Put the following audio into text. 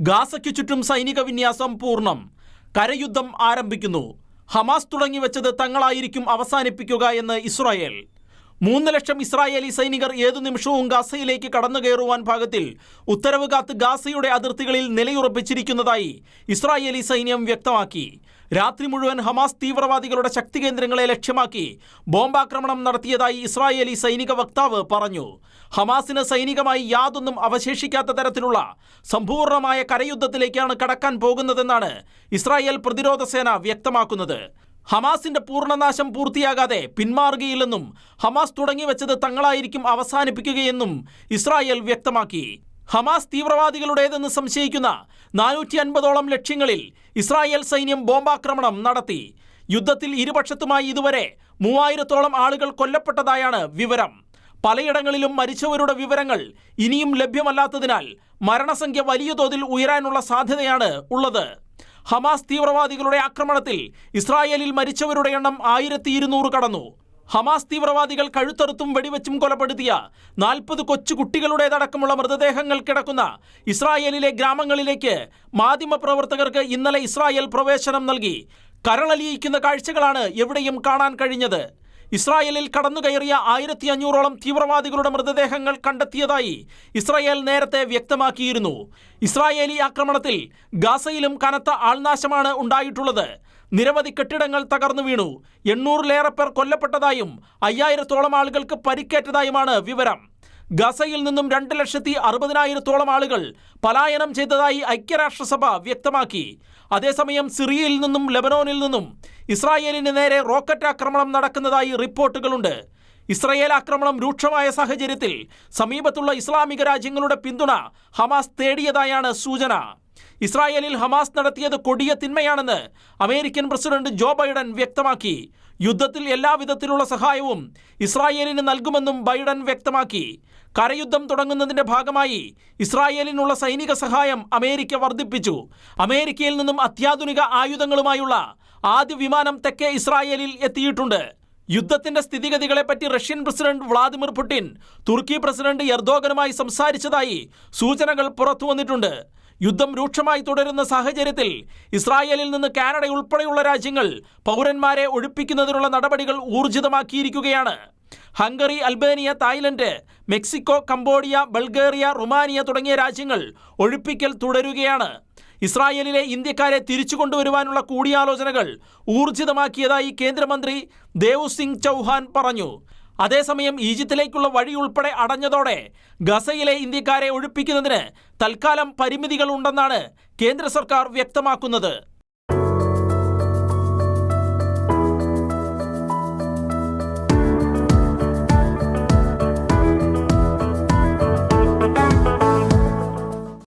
ഗാസയ്ക്കു ചുറ്റും സൈനിക വിന്യാസം പൂർണം. കരയുദ്ധം ആരംഭിക്കുന്നു. ഹമാസ് തുടങ്ങി വെച്ചത് തങ്ങളായിരിക്കും അവസാനിപ്പിക്കുക എന്ന് ഇസ്രായേൽ. മൂന്ന് ലക്ഷം ഇസ്രായേലി സൈനികർ ഏതു നിമിഷവും ഗാസയിലേക്ക് കടന്നു കയറുവാൻ ഭാഗത്തിൽ ഉത്തരവ് കാത്ത് ഗാസയുടെ അതിർത്തികളിൽ നിലയുറപ്പിച്ചിരിക്കുന്നതായി ഇസ്രായേലി സൈന്യം വ്യക്തമാക്കി. രാത്രി മുഴുവൻ ഹമാസ് തീവ്രവാദികളുടെ ശക്തി കേന്ദ്രങ്ങളെ ലക്ഷ്യമാക്കി ബോംബാക്രമണം നടത്തിയതായി ഇസ്രായേലി സൈനിക വക്താവ് പറഞ്ഞു. ഹമാസിന് സൈനികമായി യാതൊന്നും അവശേഷിക്കാത്ത തരത്തിലുള്ള സമ്പൂർണമായ കരയുദ്ധത്തിലേക്കാണ് കടക്കാൻ പോകുന്നതെന്നാണ് ഇസ്രായേൽ പ്രതിരോധ സേന വ്യക്തമാക്കുന്നത്. ഹമാസിന്റെ പൂർണനാശം പൂർത്തിയാകാതെ പിന്മാറുകയില്ലെന്നും ഹമാസ് തുടങ്ങിവെച്ചത് തങ്ങളായിരിക്കും അവസാനിപ്പിക്കുകയെന്നും ഇസ്രായേൽ വ്യക്തമാക്കി. ഹമാസ് തീവ്രവാദികളുടേതെന്ന് സംശയിക്കുന്ന നാനൂറ്റി അൻപതോളം ലക്ഷ്യങ്ങളിൽ ഇസ്രായേൽ സൈന്യം ബോംബാക്രമണം നടത്തി. യുദ്ധത്തിൽ ഇരുപക്ഷത്തുമായി ഇതുവരെ മൂവായിരത്തോളം ആളുകൾ കൊല്ലപ്പെട്ടതായാണ് വിവരം. പലയിടങ്ങളിലും മരിച്ചവരുടെ വിവരങ്ങൾ ഇനിയും ലഭ്യമല്ലാത്തതിനാൽ മരണസംഖ്യ വലിയ തോതിൽ ഉയരാനുള്ള സാധ്യതയാണ് ഉള്ളത്. ഹമാസ് തീവ്രവാദികളുടെ ആക്രമണത്തിൽ ഇസ്രായേലിൽ മരിച്ചവരുടെ എണ്ണം ആയിരത്തി ഇരുന്നൂറ് കടന്നു. ഹമാസ് തീവ്രവാദികൾ കഴുത്തറുത്തും വെടിവെച്ചും കൊലപ്പെടുത്തിയ നാൽപ്പത് കൊച്ചുകുട്ടികളുടേതടക്കമുള്ള മൃതദേഹങ്ങൾ കിടക്കുന്ന ഇസ്രായേലിലെ ഗ്രാമങ്ങളിലേക്ക് മാധ്യമപ്രവർത്തകർക്ക് ഇന്നലെ ഇസ്രായേൽ പ്രവേശനം നൽകി. കരളലിയിക്കുന്ന കാഴ്ചകളാണ് എവിടെയും കാണാൻ കഴിഞ്ഞത്. ഇസ്രായേലിൽ കടന്നുകയറിയ ആയിരത്തി അഞ്ഞൂറോളം തീവ്രവാദികളുടെ മൃതദേഹങ്ങൾ കണ്ടെത്തിയതായി ഇസ്രായേൽ നേരത്തെ വ്യക്തമാക്കിയിരുന്നു. ഇസ്രായേലി ആക്രമണത്തിൽ ഗാസയിലും കനത്ത ആൾനാശമാണ് ഉണ്ടായിട്ടുള്ളത്. നിരവധി കെട്ടിടങ്ങൾ തകർന്നു വീണു. എണ്ണൂറിലേറെ പേർ കൊല്ലപ്പെട്ടതായും അയ്യായിരത്തോളം ആളുകൾക്ക് പരിക്കേറ്റതായുമാണ് വിവരം. ഗസയിൽ നിന്നും രണ്ട് ലക്ഷത്തി അറുപതിനായിരത്തോളം ആളുകൾ പലായനം ചെയ്തതായി ഐക്യരാഷ്ട്രസഭ വ്യക്തമാക്കി. അതേസമയം സിറിയയിൽ നിന്നും ലെബനോനിൽ നിന്നും ഇസ്രായേലിന് നേരെ റോക്കറ്റ് ആക്രമണം നടക്കുന്നതായി റിപ്പോർട്ടുകളുണ്ട്. ഇസ്രായേൽ ആക്രമണം രൂക്ഷമായ സാഹചര്യത്തിൽ സമീപത്തുള്ള ഇസ്ലാമിക രാജ്യങ്ങളുടെ പിന്തുണ ഹമാസ് തേടിയതായാണ് സൂചന. ഇസ്രായേലിൽ ഹമാസ് നടത്തിയത് കൊടിയ തിന്മയാണെന്ന് അമേരിക്കൻ പ്രസിഡന്റ് ജോ ബൈഡൻ വ്യക്തമാക്കി. യുദ്ധത്തിൽ എല്ലാവിധത്തിലുള്ള സഹായവും ഇസ്രായേലിന് നൽകുമെന്നും ബൈഡൻ വ്യക്തമാക്കി. കരയുദ്ധം തുടങ്ങുന്നതിന്റെ ഭാഗമായി ഇസ്രായേലിനുള്ള സൈനിക സഹായം അമേരിക്ക വർദ്ധിപ്പിച്ചു. അമേരിക്കയിൽ നിന്നും അത്യാധുനിക ആയുധങ്ങളുമായുള്ള ആദ്യ വിമാനം തെക്കേ ഇസ്രായേലിൽ എത്തിയിട്ടുണ്ട്. യുദ്ധത്തിന്റെ സ്ഥിതിഗതികളെപ്പറ്റി റഷ്യൻ പ്രസിഡന്റ് വ്ളാദിമിർ പുടിൻ തുർക്കി പ്രസിഡന്റ് എർദോഗനുമായി സംസാരിച്ചതായി സൂചനകൾ പുറത്തുവന്നിട്ടുണ്ട്. യുദ്ധം രൂക്ഷമായി തുടരുന്ന സാഹചര്യത്തിൽ ഇസ്രായേലിൽ നിന്ന് കാനഡ ഉൾപ്പെടെയുള്ള രാജ്യങ്ങൾ പൗരന്മാരെ ഒഴിപ്പിക്കുന്നതിനുള്ള നടപടികൾ ഊർജിതമാക്കിയിരിക്കുകയാണ്. Hungary Albania Thailand Mexico Cambodia Bulgaria Romania തുടങ്ങിയ രാജ്യങ്ങൾ ഒഴിപ്പിക്കൽ തുടരുകയാണ്. ഇസ്രായേലിലെ ഇന്ത്യക്കാരെ തിരിച്ചു കൊണ്ടുവരുവാനുള്ള കൂടിയാലോചനകൾ ഊർജിതമാക്കിയതായി കേന്ദ്രമന്ത്രി ദേവ് സിംഗ് ചൗഹാൻ പറഞ്ഞു. അതേസമയം ഈജിപ്തിലേക്കുള്ള വഴി ഉൾപ്പെടെ അടഞ്ഞതോടെ ഗസയിലെ ഇന്ത്യക്കാരെ ഒഴിപ്പിക്കുന്നതിന് തൽക്കാലം പരിമിതികൾ ഉണ്ടെന്നാണ് കേന്ദ്ര സർക്കാർ വ്യക്തമാക്കുന്നത്.